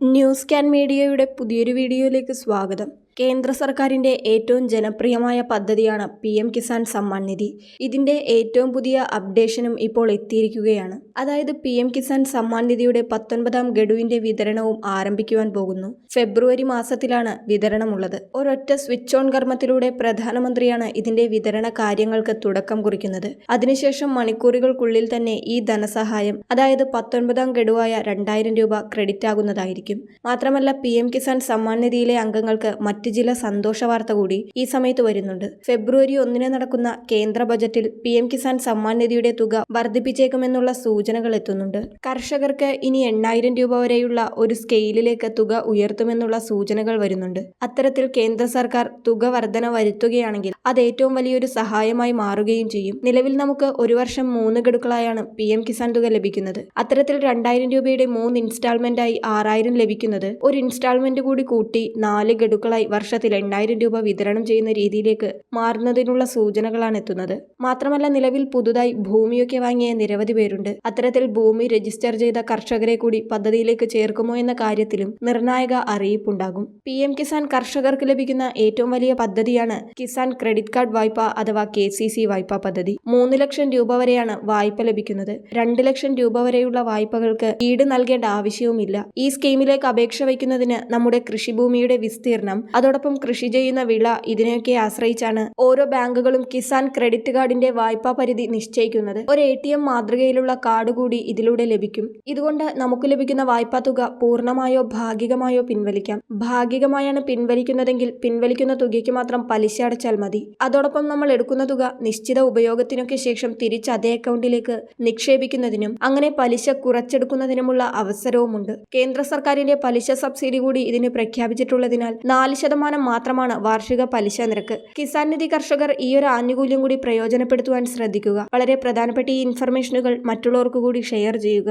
News can മീഡിയയുടെ പുതിയൊരു വീഡിയോയിലേക്ക് സ്വാഗതം. കേന്ദ്ര സർക്കാരിന്റെ ഏറ്റവും ജനപ്രിയമായ പദ്ധതിയാണ് പി എം കിസാൻ സമ്മാൻ നിധി. ഇതിന്റെ ഏറ്റവും പുതിയ അപ്ഡേഷനും ഇപ്പോൾ എത്തിയിരിക്കുകയാണ്. അതായത് പി എം കിസാൻ സമ്മാൻ നിധിയുടെ പത്തൊൻപതാം ഗഡുവിന്റെ വിതരണവും ആരംഭിക്കുവാൻ പോകുന്നു. ഫെബ്രുവരി മാസത്തിലാണ് വിതരണമുള്ളത്. ഒരൊറ്റ സ്വിച്ച് ഓൺ കർമ്മത്തിലൂടെ പ്രധാനമന്ത്രിയാണ് ഇതിന്റെ വിതരണ കാര്യങ്ങൾക്ക് തുടക്കം കുറിക്കുന്നത്. അതിനുശേഷം മണിക്കൂറുകൾക്കുള്ളിൽ തന്നെ ഈ ധനസഹായം അതായത് പത്തൊൻപതാം ഗഡുവായ രണ്ടായിരം രൂപ ക്രെഡിറ്റ് ആകുന്നതായിരിക്കും മാത്രമല്ല പി എം കിസാൻ സമ്മാൻ നിധിയിലെ അംഗങ്ങൾക്ക് മറ്റ് ചില സന്തോഷ വാർത്ത കൂടി ഈ സമയത്ത് വരുന്നുണ്ട്. ഫെബ്രുവരി ഒന്നിന് നടക്കുന്ന കേന്ദ്ര ബജറ്റിൽ പി എം കിസാൻ സമ്മാൻ നിധിയുടെ തുക വർദ്ധിപ്പിച്ചേക്കുമെന്നുള്ള സൂചനകൾ എത്തുന്നുണ്ട്. കർഷകർക്ക് ഇനി എണ്ണായിരം രൂപ വരെയുള്ള ഒരു സ്കെയിലിലേക്ക് തുക ഉയർത്തുമെന്നുള്ള സൂചനകൾ വരുന്നുണ്ട്. അത്തരത്തിൽ കേന്ദ്ര സർക്കാർ തുക വർധന വരുത്തുകയാണെങ്കിൽ അത് ഏറ്റവും വലിയൊരു സഹായമായി മാറുകയും ചെയ്യും. നിലവിൽ നമുക്ക് ഒരു വർഷം മൂന്ന് ഗഡുക്കളായാണ് പി എം കിസാൻ തുക ലഭിക്കുന്നത്. അത്തരത്തിൽ രണ്ടായിരം രൂപയുടെ മൂന്ന് ഇൻസ്റ്റാൾമെന്റായി ആറായിരം ലഭിക്കുന്നത് ഒരു ഇൻസ്റ്റാൾമെന്റ് കൂടി കൂട്ടി നാല് ഗഡുക്കളായി വർഷത്തിൽ എണ്ണായിരം രൂപ വിതരണം ചെയ്യുന്ന രീതിയിലേക്ക് മാറുന്നതിനുള്ള സൂചനകളാണ് എത്തുന്നത്. മാത്രമല്ല നിലവിൽ പുതുതായി ഭൂമിയൊക്കെ വാങ്ങിയ നിരവധി പേരുണ്ട്. അത്തരത്തിൽ ഭൂമി രജിസ്റ്റർ ചെയ്ത കർഷകരെ കൂടി പദ്ധതിയിലേക്ക് ചേർക്കുമോ എന്ന കാര്യത്തിലും നിർണായക അറിയിപ്പുണ്ടാകും. പി എം കിസാൻ കർഷകർക്ക് ലഭിക്കുന്ന ഏറ്റവും വലിയ പദ്ധതിയാണ് കിസാൻ ക്രെഡിറ്റ് കാർഡ് വായ്പ അഥവാ കെ സി സി വായ്പാ പദ്ധതി. മൂന്ന് ലക്ഷം രൂപ വരെയാണ് വായ്പ ലഭിക്കുന്നത്. രണ്ട് ലക്ഷം രൂപ വരെയുള്ള വായ്പകൾക്ക് ഈട് നൽകേണ്ട ആവശ്യവുമില്ല. ഈ സ്കീമിലേക്ക് അപേക്ഷ വയ്ക്കുന്നതിന് നമ്മുടെ കൃഷിഭൂമിയുടെ വിസ്തീർണം അതോടൊപ്പം കൃഷി ചെയ്യുന്ന വിള ഇതിനെയൊക്കെ ആശ്രയിച്ചാണ് ഓരോ ബാങ്കുകളും കിസാൻ ക്രെഡിറ്റ് കാർഡിന്റെ വായ്പാ പരിധി നിശ്ചയിക്കുന്നത്. ഒരു എ ടി എം മാതൃകയിലുള്ള കാർഡ് കൂടി ഇതിലൂടെ ലഭിക്കും. ഇതുകൊണ്ട് നമുക്ക് ലഭിക്കുന്ന വായ്പാ തുക പൂർണമായോ ഭാഗികമായോ പിൻവലിക്കാം. ഭാഗികമായാണ് പിൻവലിക്കുന്നതെങ്കിൽ പിൻവലിക്കുന്ന തുകയ്ക്ക് മാത്രം പലിശ അടച്ചാൽ മതി. അതോടൊപ്പം നമ്മൾ എടുക്കുന്ന തുക നിശ്ചിത ഉപയോഗത്തിനൊക്കെ ശേഷം തിരിച്ച് അതേ അക്കൗണ്ടിലേക്ക് നിക്ഷേപിക്കുന്നതിനും അങ്ങനെ പലിശ കുറച്ചെടുക്കുന്നതിനുമുള്ള അവസരവുമുണ്ട്. കേന്ദ്ര സർക്കാരിന്റെ പലിശ സബ്സിഡി കൂടി ഇതിന് പ്രഖ്യാപിച്ചിട്ടുള്ളതിനാൽ നാല് ശതമാനം മാത്രമാണ് വാർഷിക പലിശ നിരക്ക്. കിസാൻ നിധി കർഷകർ ഈ ഒരു ആനുകൂല്യം കൂടി പ്രയോജനപ്പെടുത്തുവാൻ ശ്രദ്ധിക്കുക. വളരെ പ്രധാനപ്പെട്ട ഈ ഇൻഫർമേഷനുകൾ മറ്റുള്ളവർക്ക് കൂടി ഷെയർ ചെയ്യുക.